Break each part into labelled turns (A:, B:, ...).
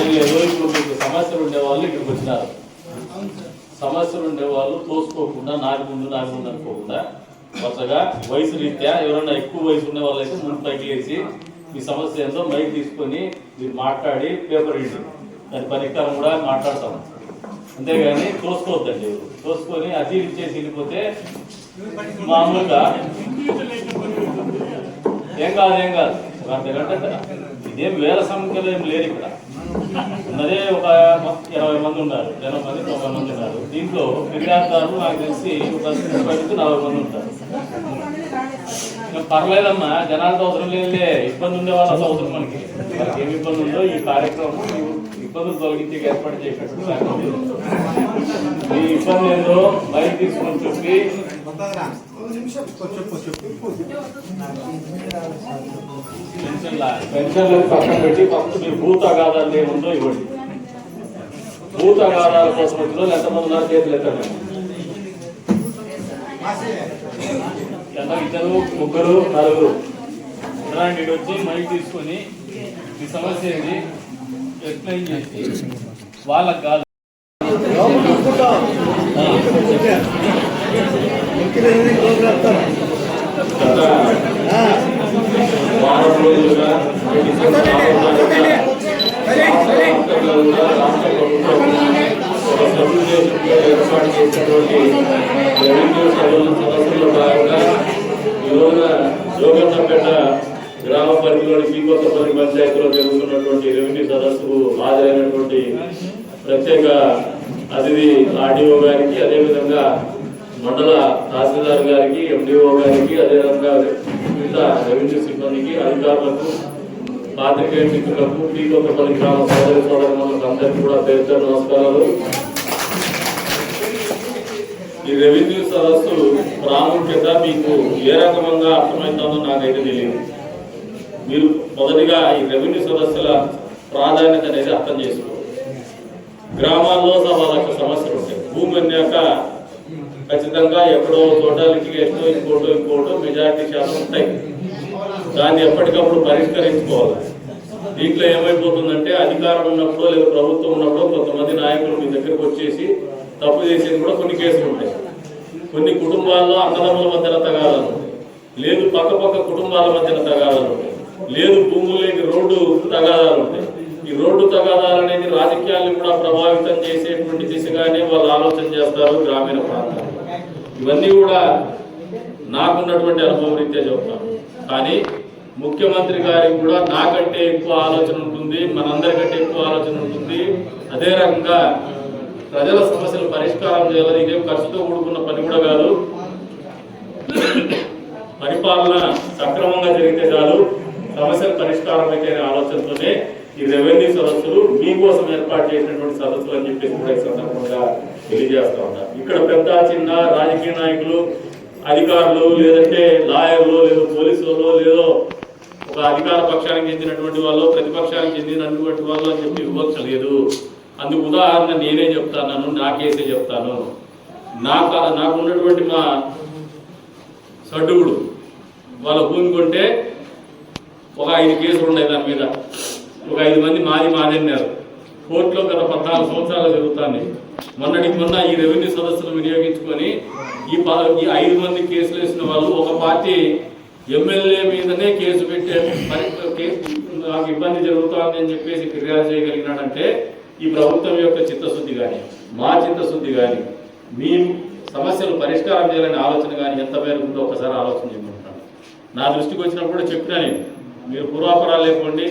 A: తెలియలేదు ఇప్పుడు మీకు సమస్యలు ఉండేవాళ్ళు ఇక్కడికి వచ్చినారు. సమస్యలు ఉండేవాళ్ళు తోసుకోకుండా నాకు ముందు నాకు ముందు అనుకోకుండా కొత్తగా వయసు రీత్యా ఎవరైనా ఎక్కువ వయసు ఉండే వాళ్ళైతే ముందు పైకి మీ సమస్య ఏందో మైక్ తీసుకొని మీరు మాట్లాడి పేపర్ ఇండి దాని పరిష్కారం కూడా మాట్లాడతాం. అంతేగాని తోసుకోవద్దండి. తోసుకొని అది ఇచ్చేసి వెళ్ళిపోతే మామూలుగా ఏం కాదు ఏం కాదు. ఇదేం వేల సంఖ్యలో ఏం లేదు ఇక్కడ. ఉన్నదే ఒక ఇరవై మంది ఉన్నారు. ఇరవై మంది తొంభై మంది ఉన్నారు. దీంట్లో ఫిర్యాదుదారులు నాకు తెలిసి ఒక ముప్పై నుంచి నలభై మంది ఉంటారు. పర్లేదమ్మా జనాలతో అవసరం లేదులే. ఇబ్బంది ఉండే వాళ్ళతో అవసరం మనకి. వాళ్ళకి ఏమి ఇబ్బంది ఉందో ఈ కార్యక్రమం ఇబ్బందులు తొలగించి ఏర్పాటు చేసినట్టు ఈ ఇబ్బంది ఏదో బయట తీసుకొని చెప్పి పెన్షన్ల పక్కన పెట్టి ఫస్ట్ మీరు భూత అగాధాలు ఏముందో ఇవ్వండి. భూత అగాధాల కోసం వచ్చిన ఎంతమంది ఉన్నారు చేతులు ఎత్తండి. ఎంత ఇద్దరు ముగ్గురు నలుగురు. ఇలాంటి వచ్చి మైక్ తీసుకొని మీ సమస్య ఏంటి ఎక్స్ప్లెయిన్ చేసి వాళ్ళకి కాదు. గత ఏర్పాటు చేసినటువంటి రెవెన్యూ సభల సదస్సులో భాగంగా ఈ రోజున గ్రామ పరిధిలోని శ్రీకొత్తపల్లి పంచాయతీలో జరుగుతున్నటువంటి రెవెన్యూ సదస్సుకు హాజరైనటువంటి ప్రత్యేక అతిథి ఆర్డీఓ గారికి అదేవిధంగా మండల తహసీల్దార్ గారికి ఎండిఓ గారికి అదేవిధంగా వివిధ రెవెన్యూ సిబ్బందికి అధికారులకు పాత్రికేయ మిత్రులకు శ్రీకొత్తపల్లి గ్రామ సోదరి సోదరులకు అందరికీ కూడా పేరుతో నమస్కారాలు. ఈ రెవెన్యూ సదస్సు ప్రాముఖ్యత మీకు ఏ రకంగా అర్థమవుతుందో నాకైతే తెలియదు. మీరు మొదటిగా ఈ రెవెన్యూ సదస్సుల ప్రాధాన్యత అనేది అర్థం చేసుకోవాలి. గ్రామాల్లో సవా లక్ష సమస్యలు ఉంటాయి. భూమి అన్నాక ఖచ్చితంగా ఎక్కడో చోట లిటిగేషన్ ఇంకోటో ఇంకోటో మెజారిటీ శాతం ఉంటాయి. దాన్ని ఎప్పటికప్పుడు పరిష్కరించుకోవాలి. దీంట్లో ఏమైపోతుందంటే అధికారం ఉన్నప్పుడు లేదా ప్రభుత్వం ఉన్నప్పుడు కొంతమంది నాయకులు మీ దగ్గరకు వచ్చేసి తప్పు చేసేది కూడా కొన్ని కేసులు ఉంటాయి. కొన్ని కుటుంబాల్లో అన్నదమ్ముల మధ్యన తగాదాలు ఉంటాయి. లేదు పక్క పక్క కుటుంబాల మధ్యన తగాదాలు ఉంటాయి. లేదు భూముల్లోకి రోడ్డు తగాదాలు ఉంటాయి. ఈ రోడ్డు తగాదాలు అనేది రాజకీయాలను కూడా ప్రభావితం చేసేటువంటి దిశగానే వాళ్ళు ఆలోచన చేస్తారు గ్రామీణ ప్రాంతాలు. ఇవన్నీ కూడా నాకున్నటువంటి అనుభవం రీత్యా చెప్తాను. కానీ ముఖ్యమంత్రి గారికి కూడా నాకంటే ఎక్కువ ఆలోచన ఉంటుంది మనందరికంటే ఎక్కువ ఆలోచన ఉంటుంది. అదే రకంగా ప్రజల సమస్యలు పరిష్కారం చేయాలి ఇదేం ఖర్చుతో కూడుకున్న పని కూడా కాదు. పరిపాలన సక్రమంగా జరిగితే చాలు. సమస్యల పరిష్కారం అయితే అనే ఆలోచనతోనే ఈ రెవెన్యూ సదస్సులు మీకోసం ఏర్పాటు చేసినటువంటి సదస్సులు అని చెప్పేసి కూడా ఈ సందర్భంగా తెలియజేస్తా ఉంటా ఇక్కడ పెద్ద చిన్న రాజకీయ నాయకులు అధికారులు లేదంటే లాయర్లు లేదా పోలీసులు లేదో అధికార పక్షానికి చెందినటువంటి వాళ్ళు ప్రతిపక్షానికి చెందినటువంటి వాళ్ళు అని చెప్పి వివక్ష లేదు అందుకు ఉదాహరణ నేనే చెప్తాను నాకేసే చెప్తాను. నాకు నాకు ఉన్నటువంటి మా సడ్డుగుడు వాళ్ళ భూమి కొంటే ఒక ఐదు కేసులు ఉన్నాయి దాని మీద. ఒక ఐదు మంది మాది మాదన్నారు కోర్టులో గత పద్నాలుగు సంవత్సరాలు జరుగుతుంది. మొన్నటికి మొన్న ఈ రెవెన్యూ సదస్సును వినియోగించుకొని ఈ ప- ఈ ఐదు మంది కేసులు వేసిన వాళ్ళు ఒక పార్టీ ఎమ్మెల్యే మీదనే కేసు పెట్టే కేసు నాకు ఇబ్బంది జరుగుతోంది అని చెప్పేసి ఫిర్యాదు చేయగలిగినాడంటే ఈ ప్రభుత్వం యొక్క చిత్తశుద్ధి కానీ మా చిత్తశుద్ధి కానీ మీ సమస్యలు పరిష్కారం చేయాలనే ఆలోచన కానీ ఎంత మేరకు ఉందో ఒకసారి ఆలోచన చేయమంటున్నాను నా దృష్టికి వచ్చినప్పుడు కూడా చెప్పినా నేను మీరు పూర్వాపరాలు లేకుండా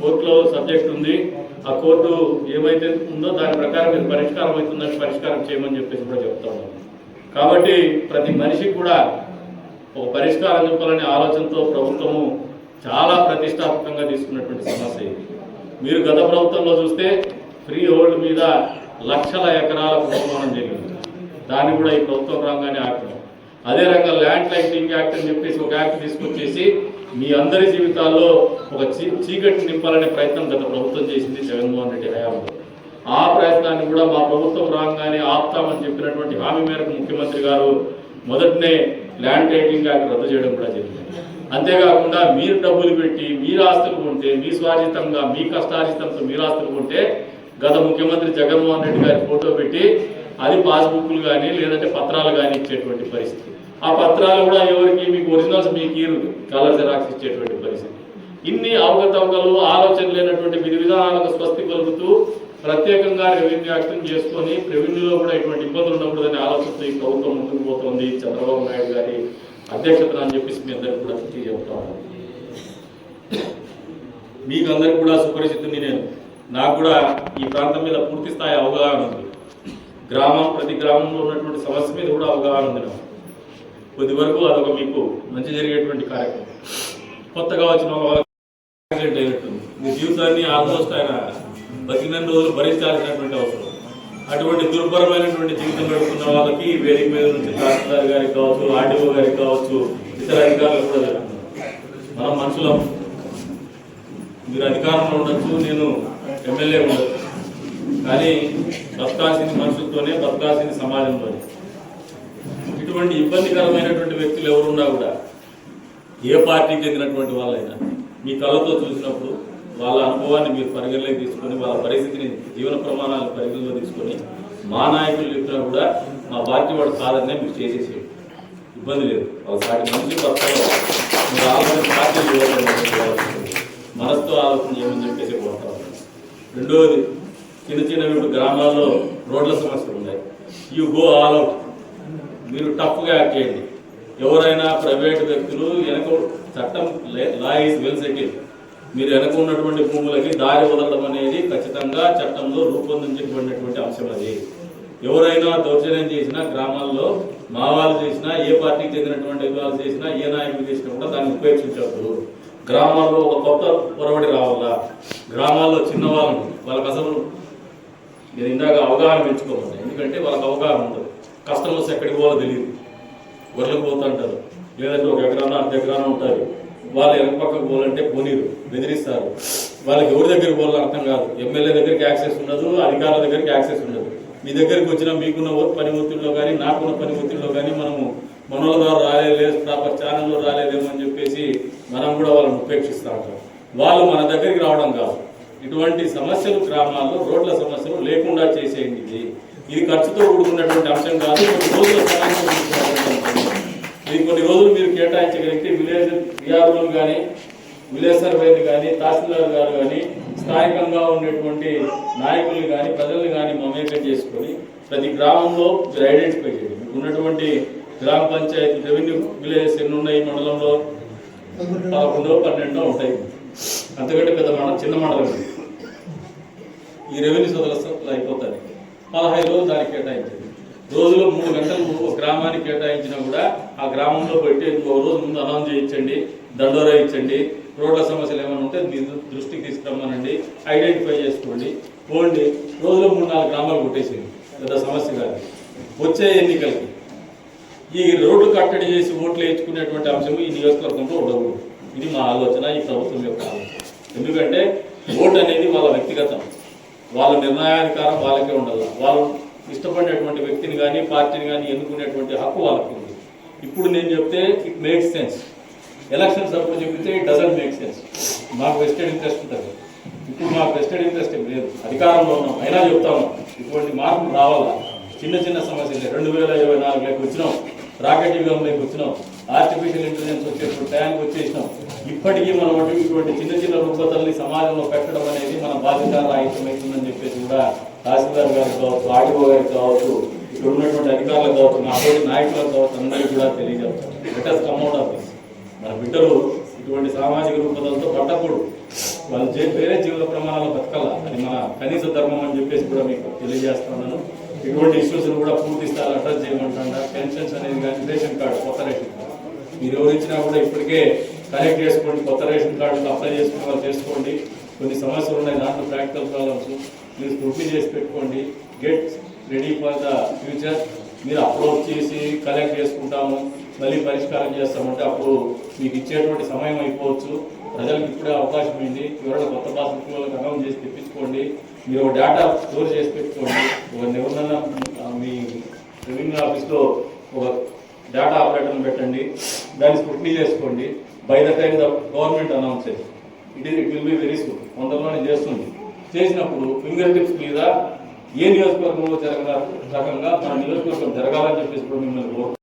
A: కోర్టులో సబ్జెక్ట్ ఉంది ఆ కోర్టు ఏమైతే ఉందో దాని ప్రకారం మీరు పరిష్కారం అవుతుందని పరిష్కారం చేయమని చెప్పేసి కూడా చెప్తా ఉన్నాను. కాబట్టి ప్రతి మనిషికి కూడా ఒక పరిష్కారం చెప్పాలనే ఆలోచనతో ప్రభుత్వము చాలా ప్రతిష్టాత్మకంగా తీసుకున్నటువంటి సమస్య ఇది. మీరు గత ప్రభుత్వంలో చూస్తే ఫ్రీ హోల్డ్ మీద లక్షల ఎకరాల కుంభకోణం జరిగింది. దాన్ని కూడా ఈ ప్రభుత్వం రాగానే ఆపినాం అదే రకంగా ల్యాండ్ లైటింగ్ యాక్ట్ అని చెప్పేసి ఒక యాక్ట్ తీసుకొచ్చేసి మీ అందరి జీవితాల్లో ఒక చీ చీకటి నింపాలనే ప్రయత్నం గత ప్రభుత్వం చేసింది జగన్మోహన్ రెడ్డి హయాంలో. ఆ ప్రయత్నాన్ని కూడా మా ప్రభుత్వం రాగానే ఆపుతామని చెప్పినటువంటి హామీ మేరకు ముఖ్యమంత్రి గారు మొదటనే ల్యాండ్ టైటింగ్ యాక్ట్ రద్దు చేయడం కూడా జరిగింది. అంతేకాకుండా మీరు డబ్బులు పెట్టి మీరు ఆస్తులు కొంటే మీ స్వాజితంగా మీ కష్టార్జితంతో మీరు ఆస్తులు కొంటే గత ముఖ్యమంత్రి జగన్మోహన్ రెడ్డి గారి ఫోటో పెట్టి అది పాస్బుక్లు కానీ లేదంటే పత్రాలు కానీ ఇచ్చేటువంటి పరిస్థితి. ఆ పత్రాలు కూడా ఎవరికి? మీకు ఒరిజినల్స్ మీకు ఇరు కలర్ జిరాక్స్ ఇచ్చేటువంటి పరిస్థితి. ఇన్ని అవగతవకలు ఆలోచన లేనటువంటి విధి విధానాలకు స్వస్తి కలుగుతూ ప్రత్యేకంగా రెవెన్యూ యాక్షన్ చేసుకొని రెవెన్యూలో కూడా ఇటువంటి ఇబ్బందులు ఉండకూడదని ఆలోచనతో ఈ ప్రభుత్వం ముందుకు పోతుంది. చంద్రబాబు నాయుడు గారి అధ్యక్షతన అని చెప్పేసి మీ అందరికీ కూడా తిరిగి చెప్తా ఉన్నాను. మీకు అందరికి కూడా సుపరిచితుని నేను. నాకు కూడా ఈ ప్రాంతం మీద పూర్తి స్థాయి అవగాహన ఉంది. గ్రామం ప్రతి గ్రామంలో ఉన్నటువంటి సమస్య మీద కూడా అవగాహన ఉంది నాకు. కొద్ది వరకు అదొక మీకు మంచి జరిగేటువంటి కార్యక్రమం. కొత్తగా వచ్చిన యాక్సిడెంట్ అయినట్టుంది. మీ జీవితాన్ని ఆల్మోస్ట్ ఆయన బతికినన్ని రోజులు భరించాల్సినటువంటి అవసరం. అటువంటి దుర్భరమైనటువంటి జీవితం గడుపుతున్న వాళ్ళకి వేదిక మీద నుంచి తహసీల్దార్ గారికి కావచ్చు ఆర్టీఓ గారికి కావచ్చు ఇతర అధికారులు కూడా జరుగుతుంది. మనం మనుషులం. మీరు అధికారంలో ఉండొచ్చు నేను ఎమ్మెల్యే ఉండొచ్చు. కానీ బతకాల్సింది మనుషులతోనే బతకాల్సింది సమాజంలోనే ఇటువంటి ఇబ్బందికరమైనటువంటి వ్యక్తులు ఎవరున్నా కూడా ఏ పార్టీకి చెందినటువంటి వాళ్ళైనా మీ కళ్ళతో చూసినప్పుడు వాళ్ళ అనుభవాన్ని మీరు పరిగణలోకి తీసుకొని వాళ్ళ పరిస్థితిని జీవన ప్రమాణాలు పరిగణలో తీసుకొని మా నాయకులు చెప్పినా కూడా మా పార్టీ వాడు కాదనే మీరు చేసేసి ఇబ్బంది లేదు. వాళ్ళ సాటి మంచి బతకాలి మీరు ఆలోచన పార్టీలు మనసుతో ఆలోచన చేయమని చెప్పేసి కోరుతా రెండవది చిన్న చిన్న ఇప్పుడు గ్రామాల్లో రోడ్ల సమస్యలు ఉన్నాయి. You go all out. మీరు టఫ్గా యాక్ట్ చేయండి. ఎవరైనా ప్రైవేట్ వ్యక్తులు వెనక చట్టం లా ఈజ్ వెల్ సెటిల్డ్. మీరు వెనక ఉన్నటువంటి భూములకి దారి వదలడం అనేది ఖచ్చితంగా చట్టంలో రూపొందించబడినటువంటి అంశం అది. ఎవరైనా దౌర్జన్యం చేసినా గ్రామాల్లో మా వాళ్ళు చేసినా ఏ పార్టీకి చెందినటువంటి వాళ్ళు చేసినా ఏ నాయకులు చేసినా కూడా దాన్ని ఉపేక్షించవద్దు. గ్రామాల్లో ఒక కొత్త పొరవడి రావాలా? గ్రామాల్లో చిన్నవాళ్ళని వాళ్ళకి అసలు నేను ఇందాక అవగాహన పెంచుకోవాలి ఎందుకంటే వాళ్ళకి అవగాహన ఉండదు. కస్టమర్స్ ఎక్కడికి పోవాలో తెలియదు. గొర్రెలకు పోతుంటారు లేదంటే ఒక ఎకరాన అర్ధ ఎకరాన ఉంటారు. వాళ్ళు ఎవరి పక్కకు పోవాలంటే పోనీరు బెదిరిస్తారు. వాళ్ళకి ఎవరి దగ్గరికి పోవాలో అర్థం కాదు. ఎమ్మెల్యే దగ్గరికి యాక్సెస్ ఉండదు అధికారుల దగ్గరికి యాక్సెస్ ఉండదు. మీ దగ్గరికి వచ్చిన మీకున్న ఓ- పని ఒత్తిడిలో కానీ నాకున్న పని ఒత్తిడిలో కానీ మనము మనోళ్ళ ద్వారా రాలేదు ప్రాపర్ ఛానల్లో రాలేదేమో అని చెప్పేసి మనం కూడా వాళ్ళని ఉపేక్షిస్తూ ఉంటాం. వాళ్ళు మన దగ్గరికి రావడం కాదు. ఇటువంటి సమస్యలు గ్రామాల్లో రోడ్ల సమస్యలు లేకుండా చేసేయండి. ఇది ఇది ఖర్చుతో కూడుకున్నటువంటి అంశం కాదు రోజుల సమయంలో కొన్ని రోజులు మీరు కేటాయించగలిగితే విలేజ్ విఆర్ఓలు కానీ విలేజ్ సర్వేలు కానీ తహసీల్దార్ గారు కానీ స్థానికంగా ఉండేటువంటి నాయకులు కానీ ప్రజల్ని కానీ మమేకం చేసుకొని ప్రతి గ్రామంలో మీరు ఐడెంటిఫై చేయండి. మీకు ఉన్నటువంటి గ్రామ పంచాయతీ రెవెన్యూ విలేజెస్ ఎన్ని ఉన్నాయి? మండలంలో పదకొండో పన్నెండో ఉంటాయి. అంతకంటే పెద్ద మండలం చిన్న మండలం ఈ రెవెన్యూ సదస్సులు అయిపోతాయి పదహైదు రోజులు దానికి కేటాయించింది రోజులో మూడు గంటలు ఒక గ్రామానికి కేటాయించినా కూడా ఆ గ్రామంలో పెట్టి ఇంకో రోజు ముందు అనౌన్స్ చేయించండి దండోరా ఇచ్చండి రోడ్ల సమస్యలు ఏమైనా ఉంటే మీ దృష్టికి తీసుకురమ్మనండి ఐడెంటిఫై చేసుకోండి పోండి. రోజులో మూడు నాలుగు గ్రామాలు కొట్టేసింది పెద్ద సమస్య కాదు. వచ్చే ఎన్నికలకి ఈ రోడ్డు కట్టడి చేసి ఓట్లు వేయించుకునేటువంటి అంశం ఈ నియోజకవర్గంలో ఉండకూడదు. ఇది మా ఆలోచన ఈ ప్రభుత్వం యొక్క ఆలోచన. ఎందుకంటే ఓటు అనేది వాళ్ళ వ్యక్తిగతం. వాళ్ళ నిర్ణయాధికారం వాళ్ళకే ఉండదు వాళ్ళు ఇష్టపడినటువంటి వ్యక్తిని కానీ పార్టీని కానీ ఎన్నుకునేటువంటి హక్కు వాళ్ళకి ఉంది. ఇప్పుడు నేను చెప్తే ఇట్ మేక్ సెన్స్ ఎలక్షన్స్ అప్పుడు చెప్తే ఇట్ డజంట్ మేక్ సెన్స్ మాకు వెస్టెడ్ ఇంట్రెస్ట్ ఉంటుంది. ఇప్పుడు మాకు వెస్టెడ్ ఇంట్రెస్ట్ లేదు. అధికారంలో ఉన్నాం. అయినా చెప్తాము ఇటువంటి మార్పులు రావాలా? చిన్న చిన్న సమస్యలు. రెండు వేల ఇరవై నాలుగులోకి వచ్చినాం. రాకెట్ యుగంలోకి వచ్చినాం. ఆర్టిఫిషియల్ ఇంటెలిజెన్స్ వచ్చేప్పుడు టైంకి వచ్చేసినాం. ఇప్పటికీ మనం ఇటువంటి చిన్న చిన్న రుగ్మతల్ని సమాజంలో పెట్టడం అనేది మన బాధ్యత రాహిత్యమవుతుందని చెప్పేసి కూడా తహసీల్దార్ గారికి కావచ్చు ఆర్డీఓ గారికి కావచ్చు ఇక్కడ ఉన్నటువంటి అధికారులకు కావచ్చు మా తోటి నాయకులకు కావచ్చు అందరికీ కూడా తెలియజేస్తాం. లెటర్స్ కమ్అట్ ఆఫ్ దిస్ మన బిడ్డలు ఇటువంటి సామాజిక రూపదలతో పట్టకూడదు. వాళ్ళు జీ- వేరే జీవన ప్రమాణాలు బతకాల. అది మన కనీస ధర్మం అని చెప్పేసి కూడా మీకు తెలియజేస్తున్నాను. ఇటువంటి ఇష్యూస్ని కూడా పూర్తి స్థాయిలో అడ్రస్ చేయమంటాడా పెన్షన్స్ అనేది కానీ రేషన్ కార్డు కొత్త రేషన్ కార్డు. మీరు ఎవరు ఇచ్చినా కూడా ఇప్పటికే కనెక్ట్ చేసుకోండి. కొత్త రేషన్ కార్డు అప్లై చేసుకున్న వాళ్ళు చేసుకోండి. కొన్ని సమస్యలు ఉన్నాయి. దాంట్లో ప్రాక్టికల్ ప్రాబ్లమ్స్ మీరు స్కూటీ చేసి పెట్టుకోండి. Get ready for the future మీరు అప్లోడ్ చేసి కలెక్ట్ చేసుకుంటాము. మళ్ళీ పరిష్కారం చేస్తామంటే అప్పుడు మీకు ఇచ్చేటువంటి సమయం అయిపోవచ్చు. ప్రజలకు ఇప్పుడే అవకాశం ఉంది. ఎవరైనా కొత్త పాస్బుక్ వాళ్ళకి చేసి తెప్పించుకోండి. మీరు ఒక డేటా స్టోర్ చేసి పెట్టుకోండి. ఒక నిబంధన మీ రెవెన్యూ ఆఫీస్లో ఒక డేటా ఆపరేటర్ని పెట్టండి. దాన్ని స్క్రూటినీ చేసుకోండి. By the time the government announce చేస్తుంది it it will be very soon తొందరలోనే చేస్తుంది. చేసినప్పుడు ఫింగర్ టిప్స్ మీద ఏ నియోజకవర్గంలో జరగ రకంగా మన నియోజకవర్గం జరగాలని చెప్పేసి కూడా మిమ్మల్ని